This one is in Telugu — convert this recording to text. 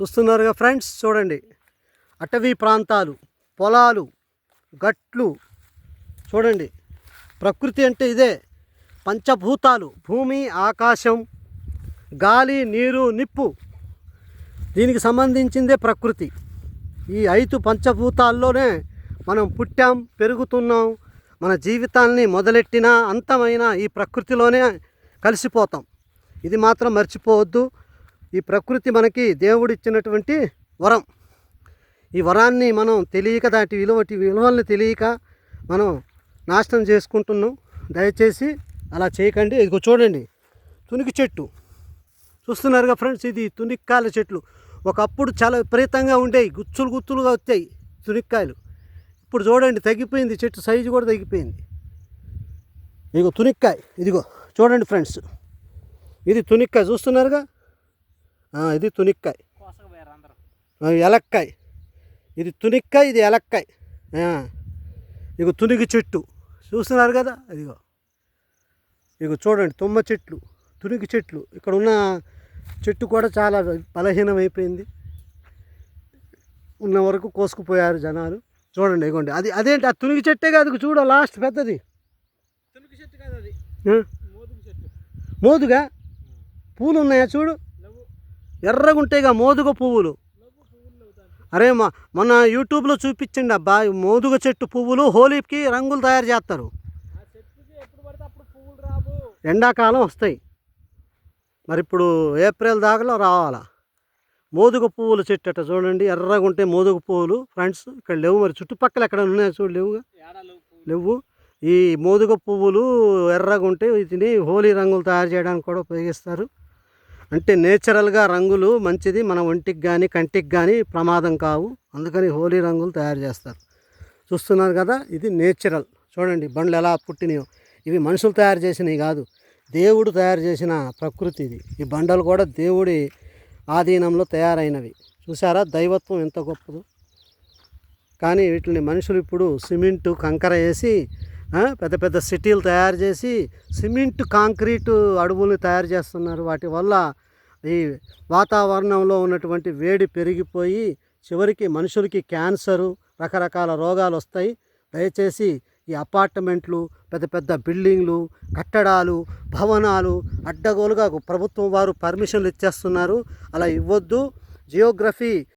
చూస్తున్నారుగా ఫ్రెండ్స్ చూడండి. అటవీ ప్రాంతాలు పొలాలు గట్లు చూడండి. ప్రకృతి అంటే ఇదే. పంచభూతాలు భూమి ఆకాశం గాలి నీరు నిప్పు. దీనికి సంబంధించిందే ప్రకృతి. ఈ ఐదు పంచభూతాల్లోనే మనం పుట్టాం పెరుగుతున్నాం మన జీవితాన్ని మొదలెట్టినా అంతమైన ఈ ప్రకృతిలోనే కలిసిపోతాం. ఇది మాత్రం మర్చిపోవద్దు. ఈ ప్రకృతి మనకి దేవుడిచ్చినటువంటి వరం. ఈ వరాన్ని మనం తెలియక దాటి విలువ విలువల్ని తెలియక మనం నాశనం చేసుకుంటున్నాం. దయచేసి అలా చేయకండి. ఇదిగో చూడండి. తునికి చెట్టు. చూస్తున్నారుగా ఫ్రెండ్స్ ఇది తునిక్కాయల చెట్లు. ఒకప్పుడు చాలా విపరీతంగా ఉండేవి. గుచ్చులు గుత్తులుగా వచ్చాయి తునిక్కాయలు. ఇప్పుడు చూడండి తగ్గిపోయింది. చెట్టు సైజు కూడా తగ్గిపోయింది. ఇదిగో తునిక్కాయ. ఇదిగో చూడండి ఫ్రెండ్స్. ఇది తునిక్కాయ. చూస్తున్నారుగా? ఇది తునిక్కాయ. ఎలక్కాయ ఇది తునిక్కాయ ఇది ఎలక్కాయ ఇగో తునిగి చెట్టు. చూస్తున్నారు కదా? ఇదిగో. ఇగో చూడండి తుమ్మ చెట్లు తునిగి చెట్లు. ఇక్కడ ఉన్న చెట్టు కూడా చాలా బలహీనమైపోయింది. ఉన్న వరకు కోసుకుపోయారు జనాలు. చూడండి ఇగోండి. అది అదేంటి? ఆ తునిగి చెట్టే కాదు చూడ లాస్ట్ పెద్దది. తునికి చెట్టు కాదు అది. ఆ, మోదుగు చెట్టు. మోదుగా? పూలు ఉన్నాయా చూడు? లవ్వు ఇక మోదుగ పువ్వులు. అరే మా మొన్న యూట్యూబ్లో చూపించండి అబ్బా మోదుగ చెట్టు పువ్వులు హోలీకి రంగులు తయారు చేస్తారు. ఎండాకాలం వస్తాయి. మరి ఇప్పుడు ఏప్రిల్ దాకాలో రావాలా. మోదుగ పువ్వుల చెట్టు అట్ట చూడండి ఎర్రగా ఉంటే మోదుగ పువ్వులు. ఫ్రెండ్స్ ఇక్కడ లేవు మరి చుట్టుపక్కల ఎక్కడ ఉన్నాయి చూడు లేవుగా? లేవు. ఈ మోదుగ పువ్వులు ఎర్రగా ఉంటే వీటిని హోలీ రంగులు తయారు చేయడానికి కూడా ఉపయోగిస్తారు. అంటే నేచురల్గా రంగులు మంచిది మన ఒంటికి కానీ కంటికి కానీ ప్రమాదం కావు. అందుకని హోలీ రంగులు తయారు చేస్తారు. చూస్తున్నారు కదా ఇది నేచురల్. చూడండి బండ్లు ఎలా పుట్టినాయో. ఇవి మనుషులు తయారు చేసినవి కాదు దేవుడు తయారు చేసిన ప్రకృతి ఇది. ఈ బండలు కూడా దేవుడి ఆధీనంలో తయారైనవి. చూసారా దైవత్వం ఎంత గొప్పదో. కానీ వీటిని మనుషులు ఇప్పుడు సిమెంటు కంకర వేసి పెద్ద పెద్ద సిటీలు తయారు చేసి సిమెంట్ కాంక్రీటు అడవులు తయారు చేస్తున్నారు. వాటి వల్ల ఈ వాతావరణంలో ఉన్నటువంటి వేడి పెరిగిపోయి చివరికి మనుషులకి క్యాన్సరు రకరకాల రోగాలు వస్తాయి. దయచేసి ఈ అపార్ట్మెంట్లు పెద్ద పెద్ద బిల్డింగ్లు కట్టడాలు భవనాలు అడ్డగోలుగా ప్రభుత్వం వారు పర్మిషన్లు ఇచ్చేస్తున్నారు. అలా ఇవ్వద్దు. జియోగ్రఫీ